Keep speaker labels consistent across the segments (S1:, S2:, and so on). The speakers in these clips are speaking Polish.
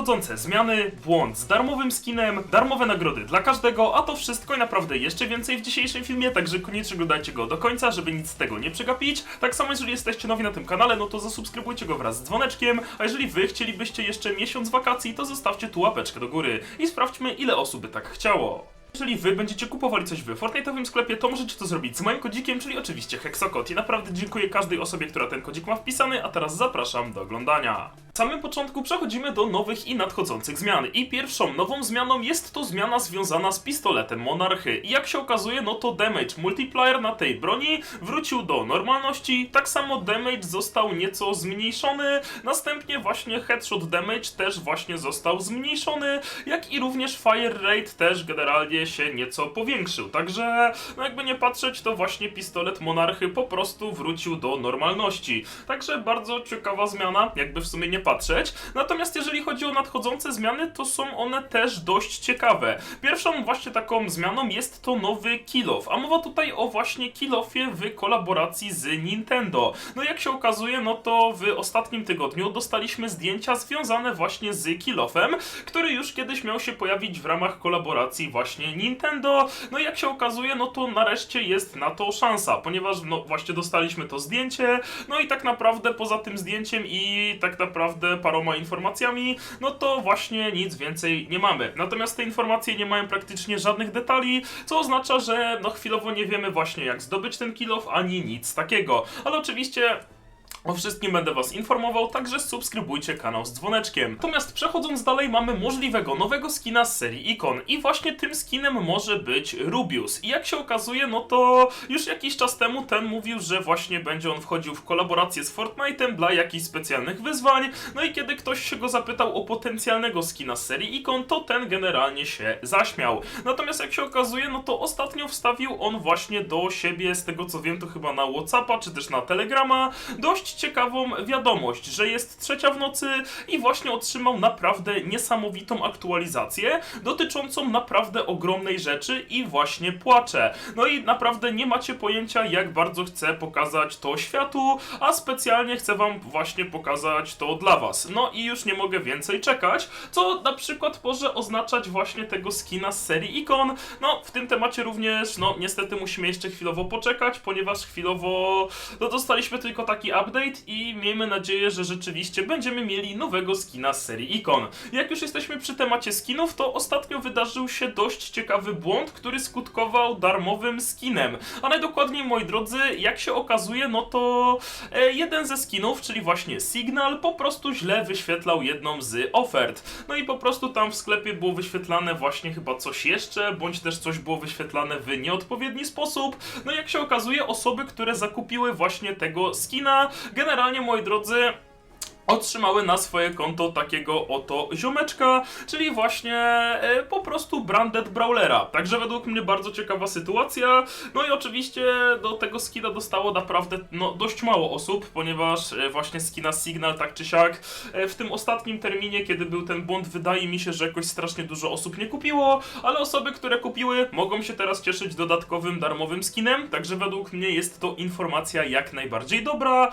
S1: nadchodzące zmiany, błąd z darmowym skinem, darmowe nagrody dla każdego, a to wszystko i naprawdę jeszcze więcej w dzisiejszym filmie, także koniecznie oglądajcie go do końca, żeby nic z tego nie przegapić. Tak samo jeżeli jesteście nowi na tym kanale, no to zasubskrybujcie go wraz z dzwoneczkiem, a jeżeli wy chcielibyście jeszcze miesiąc wakacji, to zostawcie tu łapeczkę do góry i sprawdźmy ile osób by tak chciało. Jeżeli wy będziecie kupowali coś w Fortnite'owym sklepie, to możecie to zrobić z moim kodzikiem, czyli oczywiście Hexokot. I naprawdę dziękuję każdej osobie, która ten kodzik ma wpisany, a teraz zapraszam do oglądania. W samym początku przechodzimy do nowych i nadchodzących zmian. I pierwszą nową zmianą jest to zmiana związana z pistoletem Monarchy. I jak się okazuje, no to damage multiplier na tej broni wrócił do normalności. Tak samo damage został nieco zmniejszony. Następnie właśnie headshot damage też właśnie został zmniejszony. Jak i również fire rate też generalnie się nieco powiększył. Także, no jakby nie patrzeć, to właśnie pistolet Monarchy po prostu wrócił do normalności. Także bardzo ciekawa zmiana, jakby w sumie nie patrzeć. Natomiast jeżeli chodzi o nadchodzące zmiany, to są one też dość ciekawe. Pierwszą właśnie taką zmianą jest to nowy kill off, a mowa tutaj o właśnie kill offie w kolaboracji z Nintendo. No jak się okazuje, no to w ostatnim tygodniu dostaliśmy zdjęcia związane właśnie z kill offem, który już kiedyś miał się pojawić w ramach kolaboracji właśnie Nintendo. No i jak się okazuje, no to nareszcie jest na to szansa, ponieważ no właśnie dostaliśmy to zdjęcie, no i tak naprawdę poza tym zdjęciem i tak naprawdę paroma informacjami, no to właśnie nic więcej nie mamy. Natomiast te informacje nie mają praktycznie żadnych detali, co oznacza, że no chwilowo nie wiemy właśnie jak zdobyć ten kill off, ani nic takiego. Ale oczywiście o wszystkim będę Was informował, także subskrybujcie kanał z dzwoneczkiem. Natomiast przechodząc dalej, mamy możliwego nowego skina z serii Icon i właśnie tym skinem może być Rubius. I jak się okazuje, no to już jakiś czas temu ten mówił, że właśnie będzie on wchodził w kolaborację z Fortnite'em dla jakichś specjalnych wyzwań. No i kiedy ktoś się go zapytał o potencjalnego skina z serii Icon, to ten generalnie się zaśmiał. Natomiast jak się okazuje, no to ostatnio wstawił on właśnie do siebie, z tego co wiem, to chyba na Whatsappa czy też na Telegrama, dość ciekawą wiadomość, że jest trzecia w nocy i właśnie otrzymał naprawdę niesamowitą aktualizację dotyczącą naprawdę ogromnej rzeczy i właśnie płacze. No i naprawdę nie macie pojęcia, jak bardzo chcę pokazać to światu, a specjalnie chcę wam właśnie pokazać to dla was. No i już nie mogę więcej czekać, co na przykład może oznaczać właśnie tego skina z serii Icon. No, w tym temacie również, no niestety musimy jeszcze chwilowo poczekać, ponieważ chwilowo no, dostaliśmy tylko taki update i miejmy nadzieję, że rzeczywiście będziemy mieli nowego skina z serii Icon. Jak już jesteśmy przy temacie skinów, to ostatnio wydarzył się dość ciekawy błąd, który skutkował darmowym skinem. A najdokładniej, moi drodzy, jak się okazuje, no to e, jeden ze skinów, czyli właśnie Signal, po prostu źle wyświetlał jedną z ofert. No i po prostu tam w sklepie było wyświetlane właśnie chyba coś jeszcze, bądź też coś było wyświetlane w nieodpowiedni sposób. No jak się okazuje, osoby, które zakupiły właśnie tego skina, generalnie, moi drodzy, otrzymały na swoje konto takiego oto ziomeczka, czyli właśnie e, po prostu branded brawlera. Także według mnie bardzo ciekawa sytuacja. No i oczywiście do tego skina dostało naprawdę no, dość mało osób, ponieważ e, właśnie skina Signal tak czy siak e, w tym ostatnim terminie, kiedy był ten błąd, wydaje mi się, że jakoś strasznie dużo osób nie kupiło, ale osoby, które kupiły, mogą się teraz cieszyć dodatkowym darmowym skinem, także według mnie jest to informacja jak najbardziej dobra.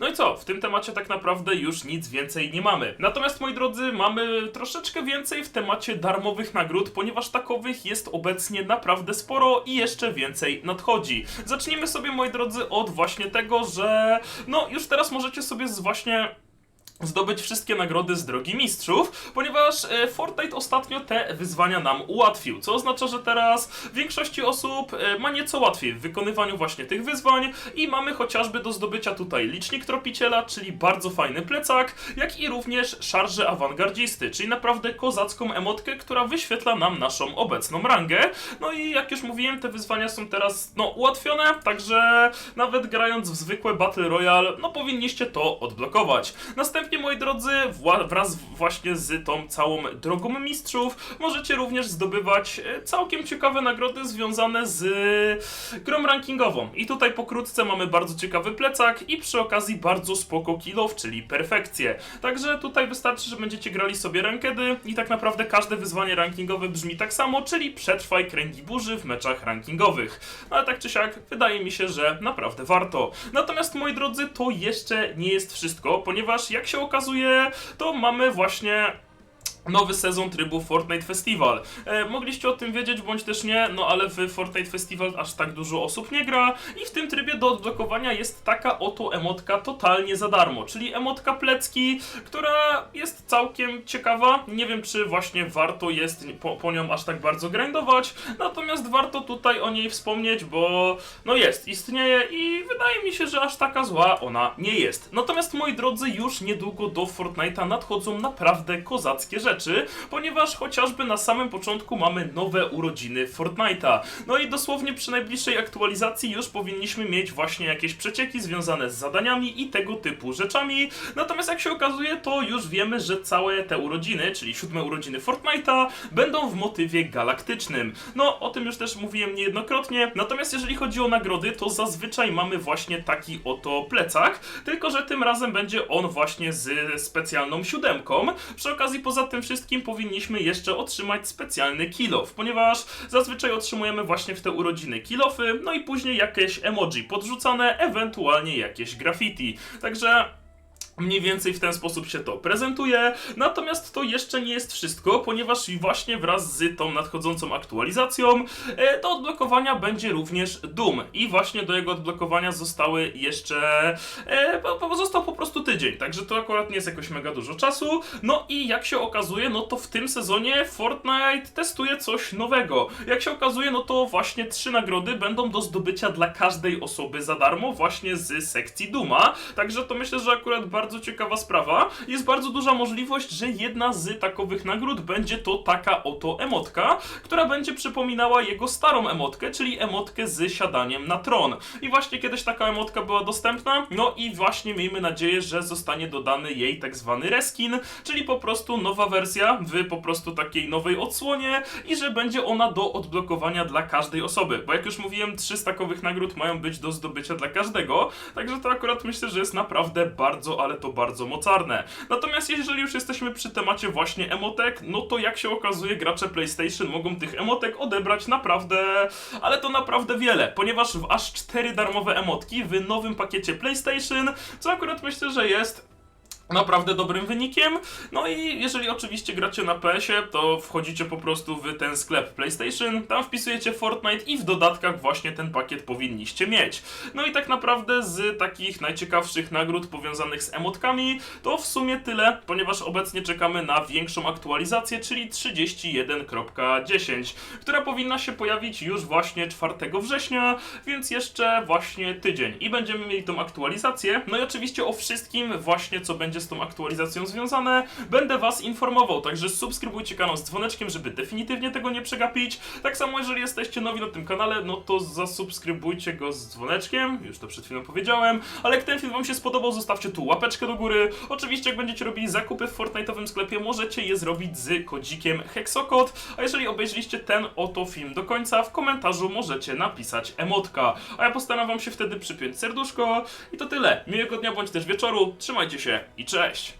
S1: No i co? W tym temacie tak naprawdę już nic więcej nie mamy. Natomiast moi drodzy, mamy troszeczkę więcej w temacie darmowych nagród, ponieważ takowych jest obecnie naprawdę sporo i jeszcze więcej nadchodzi. Zacznijmy sobie moi drodzy od właśnie tego, że no już teraz możecie sobie z właśnie zdobyć wszystkie nagrody z drogi mistrzów, ponieważ e, Fortnite ostatnio te wyzwania nam ułatwił, co oznacza, że teraz większości osób e, ma nieco łatwiej w wykonywaniu właśnie tych wyzwań i mamy chociażby do zdobycia tutaj licznik tropiciela, czyli bardzo fajny plecak, jak i również szarże awangardzisty, czyli naprawdę kozacką emotkę, która wyświetla nam naszą obecną rangę. No i jak już mówiłem, te wyzwania są teraz no ułatwione, także nawet grając w zwykłe Battle Royale, no powinniście to odblokować. Następnie, moi drodzy, wraz właśnie z tą całą drogą mistrzów, możecie również zdobywać e, całkiem ciekawe nagrody związane z grą rankingową. I tutaj pokrótce mamy bardzo ciekawy plecak i przy okazji bardzo spoko kilow, czyli perfekcję. Także tutaj wystarczy, że będziecie grali sobie rankedy i tak naprawdę każde wyzwanie rankingowe brzmi tak samo, czyli przetrwaj kręgi burzy w meczach rankingowych. No ale tak czy siak, wydaje mi się, że naprawdę warto. Natomiast moi drodzy, to jeszcze nie jest wszystko, ponieważ jak się okazuje, to mamy właśnie nowy sezon trybu Fortnite Festival. E, mogliście o tym wiedzieć, bądź też nie, no ale w Fortnite Festival aż tak dużo osób nie gra i w tym trybie do odblokowania jest taka oto emotka totalnie za darmo, czyli emotka plecki, która jest całkiem ciekawa. Nie wiem, czy właśnie warto jest po, po nią aż tak bardzo grindować, natomiast warto tutaj o niej wspomnieć, bo no jest, istnieje i wydaje mi się, że aż taka zła ona nie jest. Natomiast moi drodzy, już niedługo do Fortnite'a nadchodzą naprawdę kozackie rzeczy, ponieważ chociażby na samym początku mamy nowe urodziny Fortnite'a. No i dosłownie przy najbliższej aktualizacji już powinniśmy mieć właśnie jakieś przecieki związane z zadaniami i tego typu rzeczami. Natomiast jak się okazuje, to już wiemy, że całe te urodziny, czyli siódme urodziny Fortnite'a, będą w motywie galaktycznym. No, o tym już też mówiłem niejednokrotnie. Natomiast jeżeli chodzi o nagrody, to zazwyczaj mamy właśnie taki oto plecak, tylko że tym razem będzie on właśnie z specjalną siódemką. Przy okazji, poza tym wszystkim powinniśmy jeszcze otrzymać specjalny kilof, ponieważ zazwyczaj otrzymujemy właśnie w te urodziny kilofy, no i później jakieś emoji podrzucane, ewentualnie jakieś graffiti. Także Mniej więcej w ten sposób się to prezentuje, natomiast to jeszcze nie jest wszystko, ponieważ właśnie wraz z tą nadchodzącą aktualizacją e, do odblokowania będzie również Doom. I właśnie do jego odblokowania zostały jeszcze, e, został po prostu tydzień, także to akurat nie jest jakoś mega dużo czasu, no i jak się okazuje, no to w tym sezonie Fortnite testuje coś nowego. Jak się okazuje, no to właśnie trzy nagrody będą do zdobycia dla każdej osoby za darmo właśnie z sekcji Duma, także to myślę, że akurat bardzo ciekawa sprawa. Jest bardzo duża możliwość, że jedna z takowych nagród będzie to taka oto emotka, która będzie przypominała jego starą emotkę, czyli emotkę z siadaniem na tron. I właśnie kiedyś taka emotka była dostępna, no i właśnie miejmy nadzieję, że zostanie dodany jej tak zwany reskin, czyli po prostu nowa wersja w po prostu takiej nowej odsłonie i że będzie ona do odblokowania dla każdej osoby, bo jak już mówiłem, trzy z takowych nagród mają być do zdobycia dla każdego, także to akurat myślę, że jest naprawdę bardzo, ale to bardzo mocarne. Natomiast jeżeli już jesteśmy przy temacie właśnie emotek, no to jak się okazuje, gracze PlayStation mogą tych emotek odebrać naprawdę, ale to naprawdę wiele, ponieważ w aż cztery darmowe emotki w nowym pakiecie PlayStation, co akurat myślę, że jest naprawdę dobrym wynikiem. No i jeżeli oczywiście gracie na PS-ie, to wchodzicie po prostu w ten sklep PlayStation, tam wpisujecie Fortnite i w dodatkach właśnie ten pakiet powinniście mieć. No i tak naprawdę z takich najciekawszych nagród powiązanych z emotkami, to w sumie tyle, ponieważ obecnie czekamy na większą aktualizację, czyli 31.10, która powinna się pojawić już właśnie 4 września, więc jeszcze właśnie tydzień. I będziemy mieli tą aktualizację. No i oczywiście o wszystkim właśnie, co będzie z tą aktualizacją związane, będę Was informował, także subskrybujcie kanał z dzwoneczkiem, żeby definitywnie tego nie przegapić. Tak samo, jeżeli jesteście nowi na tym kanale, no to zasubskrybujcie go z dzwoneczkiem, już to przed chwilą powiedziałem, ale jak ten film Wam się spodobał, zostawcie tu łapeczkę do góry. Oczywiście, jak będziecie robili zakupy w Fortnite'owym sklepie, możecie je zrobić z kodzikiem Hexokod, a jeżeli obejrzeliście ten oto film do końca, w komentarzu możecie napisać emotka, a ja postaram Wam się wtedy przypiąć serduszko. I to tyle. Miłego dnia bądź też wieczoru, trzymajcie się i cześć!